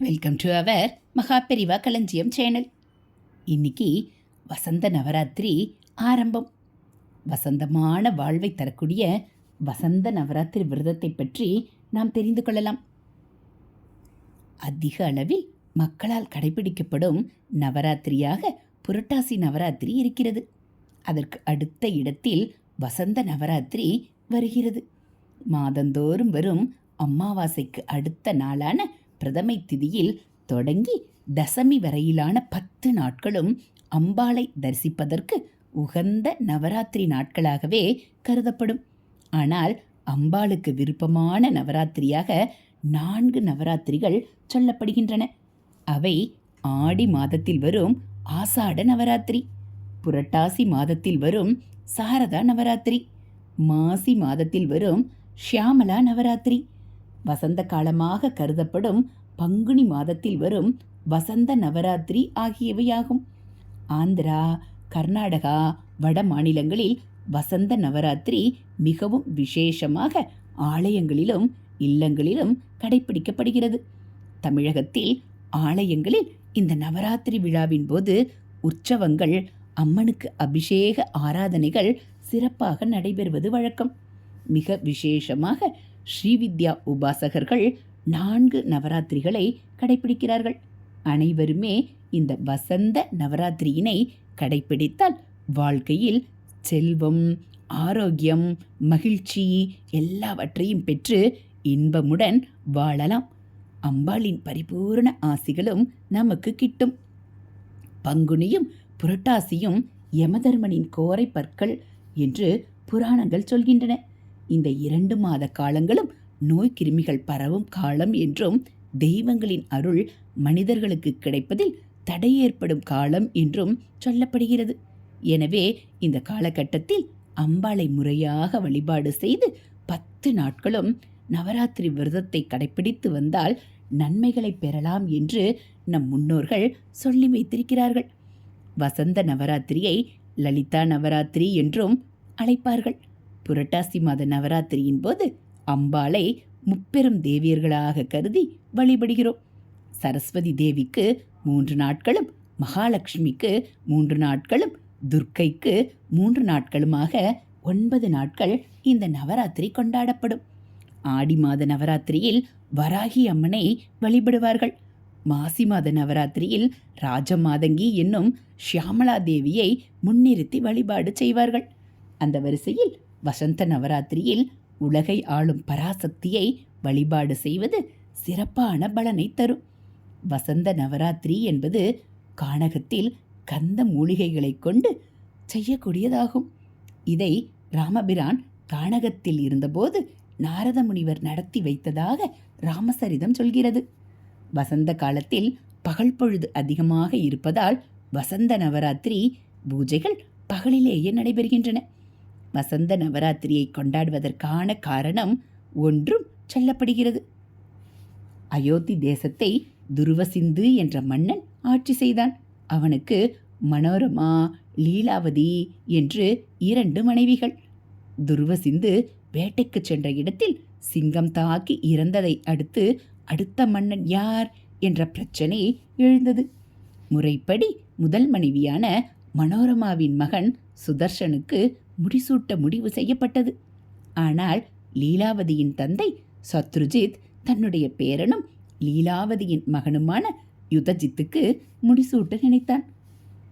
Welcome to our Maha Periyava களஞ்சியம் channel இன்னைக்கு வசந்த நவராத்திரி ஆரம்பம் வசந்தமான வாழ்வை தரக்கூடிய வசந்த நவராத்திரி விரதத்தை பற்றி நாம் தெரிந்து கொள்ளலாம் அதிக அளவில் மக்களால் கடைபிடிக்கப்படும் நவராத்திரியாக புரட்டாசி நவராத்திரி இருக்கிறது அதற்கு அடுத்த இடத்தில் வசந்த நவராத்திரி வருகிறது மாதந்தோறும் வரும் அமாவாசைக்கு அடுத்த நாளான பிரதமை திதியில் தொடங்கி தசமி வரையிலான பத்து நாட்களும் அம்பாளை தரிசிப்பதற்கு உகந்த நவராத்திரி நாட்களாகவே கருதப்படும். ஆனால் அம்பாளுக்கு விருப்பமான நவராத்திரியாக நான்கு நவராத்திரிகள் சொல்லப்படுகின்றன. அவை ஆடி மாதத்தில் வரும் ஆசாட நவராத்திரி புரட்டாசி மாதத்தில் வரும் சாரதா நவராத்திரி மாசி மாதத்தில் வரும் ஷியாமலா நவராத்திரி வசந்த காலமாக கருதப்படும் பங்குனி மாதத்தில் வரும் வசந்த நவராத்திரி ஆகியவையாகும். ஆந்திரா கர்நாடகா வட மாநிலங்களில் வசந்த நவராத்திரி மிகவும் விசேஷமாக ஆலயங்களிலும் இல்லங்களிலும் கடைபிடிக்கப்படுகிறது தமிழகத்தில் ஆலயங்களில் இந்த நவராத்திரி விழாவின் போது உற்சவங்கள் அம்மனுக்கு அபிஷேக ஆராதனைகள் சிறப்பாக நடைபெறுவது வழக்கம். மிக விசேஷமாக ஸ்ரீவித்யா உபாசகர்கள் நான்கு நவராத்திரிகளை கடைபிடிக்கிறார்கள் அனைவருமே இந்த வசந்த நவராத்திரியினை கடைபிடித்தால் வாழ்க்கையில் செல்வம் ஆரோக்கியம் மகிழ்ச்சி எல்லாவற்றையும் பெற்று இன்பமுடன் வாழலாம். அம்பாளின் பரிபூரண ஆசிகளும் நமக்கு கிட்டும். பங்குனியும் புரட்டாசியும் யமதர்மனின் கோரை பற்கள் என்று புராணங்கள் சொல்கின்றன. இந்த இரண்டு மாத காலங்களும் நோய் கிருமிகள் பரவும் காலம் என்றும் தெய்வங்களின் அருள் மனிதர்களுக்கு கிடைப்பதில் தடை ஏற்படும் காலம் என்றும் சொல்லப்படுகிறது. எனவே இந்த காலகட்டத்தில் அம்பாளை முறையாக வழிபாடு செய்து பத்து நாட்களும் நவராத்திரி விரதத்தை கடைபிடித்து வந்தால் நன்மைகளை பெறலாம் என்று நம் முன்னோர்கள் சொல்லி வைத்திருக்கிறார்கள். வசந்த நவராத்திரியை லலிதா நவராத்திரி என்றும் அழைப்பார்கள். புரட்டாசி மாத நவராத்திரியின் போது அம்பாளை முப்பெரும் தேவியர்களாக கருதி வழிபடுகிறோம். சரஸ்வதி தேவிக்கு மூன்று நாட்களும் மகாலட்சுமிக்கு மூன்று நாட்களும் துர்க்கைக்கு மூன்று நாட்களுமாக ஒன்பது நாட்கள் இந்த நவராத்திரி கொண்டாடப்படும். ஆடி மாத நவராத்திரியில் வராகி அம்மனை வழிபடுவார்கள். மாசி மாத நவராத்திரியில் ராஜமாதங்கி என்னும் ஷியாமலா தேவியை முன்னிறுத்தி வழிபாடு செய்வார்கள். அந்த வரிசையில் வசந்த நவராத்திரியில் உலகை ஆளும் பராசக்தியை வழிபாடு செய்வது சிறப்பான பலனை தரும். வசந்த நவராத்திரி என்பது கானகத்தில் கந்த மூலிகைகளை கொண்டு செய்யக்கூடியதாகும். இதை ராமபிரான் கானகத்தில் இருந்தபோது நாரத முனிவர் நடத்தி வைத்ததாக ராமசரிதம் சொல்கிறது. வசந்த காலத்தில் பகல் பொழுது அதிகமாக இருப்பதால் வசந்த நவராத்திரி பூஜைகள் பகலிலேயே நடைபெறுகின்றன. வசந்த நவராத்திரியை கொண்டாடுவதற்கான காரணம் ஒன்றும் சொல்லப்படுகிறது. அயோத்தி தேசத்தை துருவசிந்து என்ற மன்னன் ஆட்சி செய்தான். அவனுக்கு மனோரமா லீலாவதி என்று இரண்டு மனைவிகள். துருவசிந்து வேட்டைக்கு சென்ற இடத்தில் சிங்கம் தாக்கி இறந்ததை அடுத்து அடுத்த மன்னன் யார் என்ற பிரச்சனை எழுந்தது. முறைப்படி முதல் மனைவியான மனோரமாவின் மகன் சுதர்ஷனுக்கு முடிசூட்ட முடிவு செய்யப்பட்டது. ஆனால் லீலாவதியின் தந்தை சத்ருஜித் தன்னுடைய பேரனும் லீலாவதியின் மகனுமான யுதஜித்துக்கு முடிசூட்ட நினைத்தான்.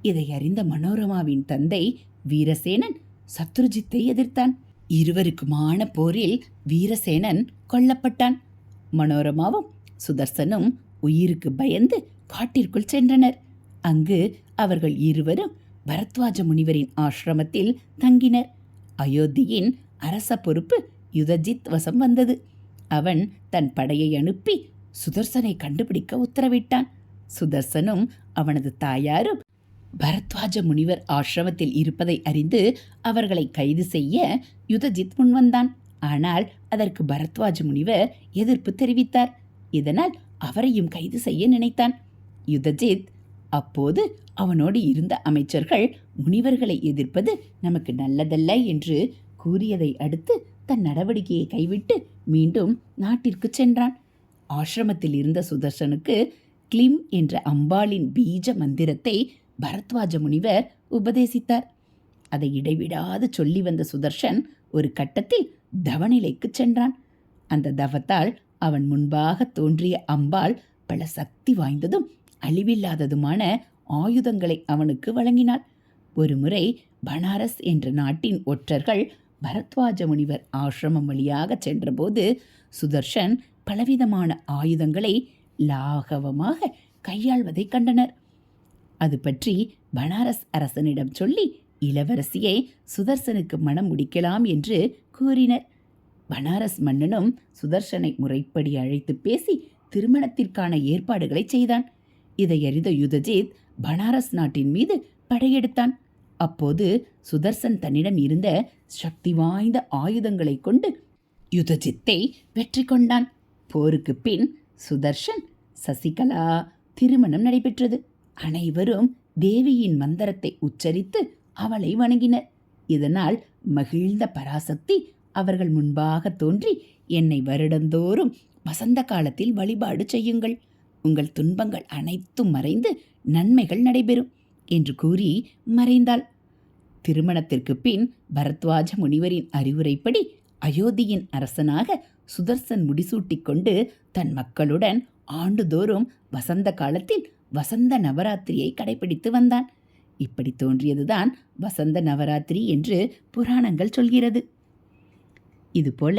இதை அறிந்த மனோரமாவின் தந்தை வீரசேனன் சத்ருஜித்தை எதிர்த்தான். இருவருக்குமான போரில் வீரசேனன் கொல்லப்பட்டான். மனோரமாவும் சுதர்சனும் உயிருக்கு பயந்து காட்டிற்குள் சென்றனர். அங்கு அவர்கள் இருவரும் பரத்வாஜ முனிவரின் ஆசிரமத்தில் தங்கினர். அயோத்தியின் அரச பொறுப்பு யுதஜித் வசம் வந்தது. அவன் தன் படையை அனுப்பி சுதர்சனை கண்டுபிடிக்க உத்தரவிட்டான். சுதர்சனும் அவனது தாயாரும் பரத்வாஜ முனிவர் ஆசிரமத்தில் இருப்பதை அறிந்து அவர்களை கைது செய்ய யுதஜித் முன்வந்தான் ஆனால் அதற்கு பரத்வாஜ முனிவர் எதிர்ப்பு தெரிவித்தார். இதனால் அவரையும் கைது செய்ய நினைத்தான். யுதஜித் அப்போது அவனோடு இருந்த அமைச்சர்கள் முனிவர்களை எதிர்ப்பது நமக்கு நல்லதல்ல என்று கூறியதை அடுத்து தன் நடவடிக்கையை கைவிட்டு மீண்டும் நாட்டிற்கு சென்றான். ஆசிரமத்தில் இருந்த சுதர்சனுக்கு கிளிம் என்ற அம்பாளின் பீஜ மந்திரத்தை பரத்வாஜ முனிவர் உபதேசித்தார். அதை இடைவிடாது சொல்லி வந்த சுதர்ஷன் ஒரு கட்டத்தில் தவநிலைக்கு சென்றான். அந்த தவத்தால் அவன் முன்பாக தோன்றிய அம்பாள் பல சக்தி வாய்ந்ததும் அழிவில்லாததுமான ஆயுதங்களை அவனுக்கு வழங்கினாள். ஒருமுறை பனாரஸ் என்ற நாட்டின் ஒற்றர்கள் பரத்வாஜ முனிவர் ஆசிரமம் வழியாக சென்றபோது சுதர்ஷன் பலவிதமான ஆயுதங்களை லாகவமாக கையாள்வதைக் கண்டனர். அது பற்றி பனாரஸ் அரசனிடம் சொல்லி இளவரசியை சுதர்சனுக்கு மனம் முடிக்கலாம் என்று கூறினர். பனாரஸ் மன்னனும் சுதர்சனை முறைப்படி அழைத்து பேசி திருமணத்திற்கான ஏற்பாடுகளை செய்தான். இதை அறிந்த யுதஜித் பனாரஸ் நாட்டின் மீது படையெடுத்தான். அப்போது சுதர்சன் தன்னிடம் இருந்த சக்தி வாய்ந்த ஆயுதங்களை கொண்டு யுதஜித்தை வெற்றி கொண்டான். போருக்கு பின் சுதர்ஷன் சசிகலா திருமணம் நடைபெற்றது. அனைவரும் தேவியின் மந்திரத்தை உச்சரித்து அவளை வணங்கினர். இதனால் மகிழ்ந்த பராசக்தி அவர்கள் முன்பாக தோன்றி என்னை வருடந்தோறும் வசந்த காலத்தில் வழிபாடு செய்யுங்கள். உங்கள் துன்பங்கள் அனைத்தும் மறைந்து நன்மைகள் நடைபெறும் என்று கூறி மறைந்தாள். திருமணத்திற்கு பின் பரத்வாஜ முனிவரின் அறிவுரைப்படி அயோத்தியின் அரசனாக சுதர்சன் முடிசூட்டிக் கொண்டு தன் மக்களுடன் ஆண்டுதோறும் வசந்த காலத்தில் வசந்த நவராத்திரியை கடைபிடித்து வந்தான். இப்படி தோன்றியதுதான் வசந்த நவராத்திரி என்று புராணங்கள் சொல்கிறது. இதுபோல